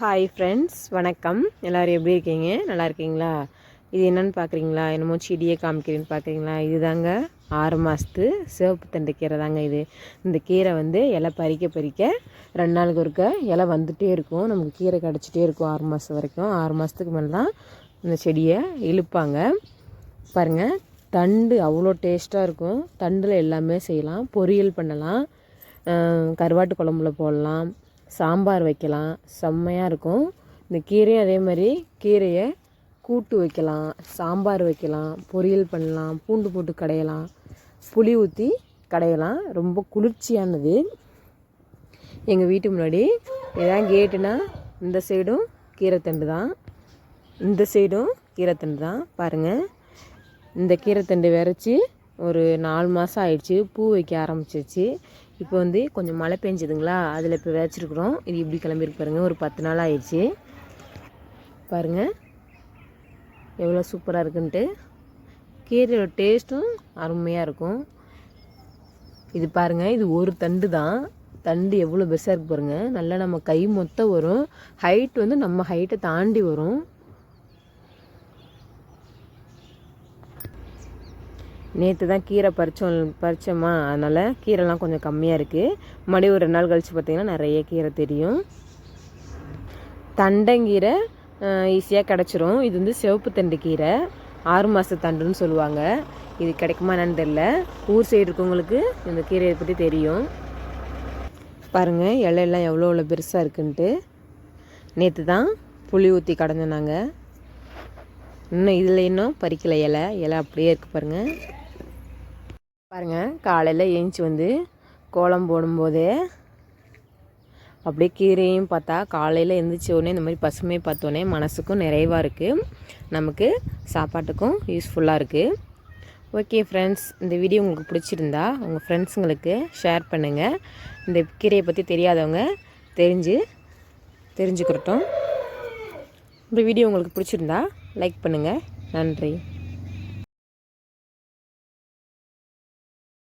Hi friends வணக்கம். எல்லோரும் எப்படி இருக்கீங்க? நல்லா இருக்கீங்களா? இது என்னென்னு பார்க்குறீங்களா என்னமோ செடியை காமிக்கிறேன்னு பார்க்குறீங்களா இதுதாங்க ஆறு மாதத்து சிவப்பு தண்டு கீரை தாங்க இது. இந்த கீரை வந்து இலை பறிக்க பறிக்க ரெண்டு நாளுக்கு ஒருக்க இலை வந்துகிட்டே இருக்கும். நமக்கு கீரை கிடச்சிட்டே இருக்கும் ஆறு மாதம் வரைக்கும். ஆறு மாதத்துக்கு மேலே தான் இந்த செடியை இழுப்பாங்க. பாருங்கள் தண்டு அவ்வளோ டேஸ்ட்டாக இருக்கும். தண்டில் எல்லாமே செய்யலாம். பொரியல் பண்ணலாம். கருவாட்டு குழம்புல போடலாம். சாம்பார் வைக்கலாம். செம்மையாக இருக்கும். இந்த கீரையும் அதே மாதிரி கீரையை கூட்டு வைக்கலாம். சாம்பார் வைக்கலாம். பொரியல் பண்ணலாம். பூண்டு போட்டு கடையலாம். புளி ஊற்றி கடையலாம். ரொம்ப குளிர்ச்சியானது. எங்கள் வீட்டு முன்னாடி இதான் கேட்டுனா இந்த சைடும் கீரைத்தண்டு தான். இந்த சைடும் கீரைத்தண்டு தான். பாருங்கள் இந்த கீரைத்தண்டு விரைச்சி ஒரு நாலு மாதம் ஆயிடுச்சு. பூ வைக்க ஆரம்பிச்சிச்சு இப்போ வந்து கொஞ்சம் மழை பெஞ்சுதுங்களா? அதில் இப்போ விதைச்சிருக்குறோம். இது இப்படி கிளம்பிருக்கு பாருங்கள் ஒரு பத்து நாள் ஆயிடுச்சு. பாருங்கள் எவ்வளோ சூப்பராக இருக்குன்ட்டு. கீரையோட டேஸ்ட்டும் அருமையாக இருக்கும். இது பாருங்கள் இது ஒரு தண்டு தான். தண்டு எவ்வளோ பெருசாக இருக்குது பாருங்கள் நல்லா நம்ம கை மொத்தம் வரும். ஹைட் வந்து நம்ம ஹைட்டை தாண்டி வரும். நேற்று தான் கீரை பறிச்சோம் பறித்தோமா அதனால் கீரைலாம் கொஞ்சம் கம்மியாக இருக்குது மறுபடியும் ஒரு ரெண்டு நாள் கழித்து பார்த்திங்கன்னா நிறைய கீரை தெரியும். தண்டங்கீரை ஈஸியாக கிடச்சிரும். இது வந்து சிவப்பு தண்டு கீரை. ஆறு மாத தண்டுன்னு சொல்லுவாங்க. இது கிடைக்குமா என்னன்னு தெரில ஊர் சைடு இருக்கவங்களுக்கு இந்த கீரையை பற்றி தெரியும். பாருங்கள் இலையெல்லாம் எவ்வளோ எவ்வளோ பெருசாக இருக்குன்ட்டு. நேற்று தான் புளி ஊற்றி கடந்தோம் நாங்கள் இன்னும் இதில் இன்னும் பறிக்கலை இலை. இலை அப்படியே இருக்குது பாருங்கள் பாருங்கள் காலையில் ஏஞ்சி வந்து கோலம் போடும்போதே அப்படியே கீரையும் பார்த்தா காலையில் எழுந்திரிச்ச உடனே இந்த மாதிரி பசுமை பார்த்தோன்னே மனசுக்கும் நிறைவாக இருக்குது நமக்கு சாப்பாட்டுக்கும் யூஸ்ஃபுல்லாக இருக்குது ஓகே ஃப்ரெண்ட்ஸ் இந்த வீடியோ உங்களுக்கு பிடிச்சிருந்தா உங்கள் ஃப்ரெண்ட்ஸுங்களுக்கு ஷேர் பண்ணுங்கள் இந்த கீரையை பற்றி தெரியாதவங்க தெரிஞ்சு தெரிஞ்சுக்கிறட்டும் இந்த வீடியோ உங்களுக்கு பிடிச்சிருந்தா லைக் பண்ணுங்கள் நன்றி.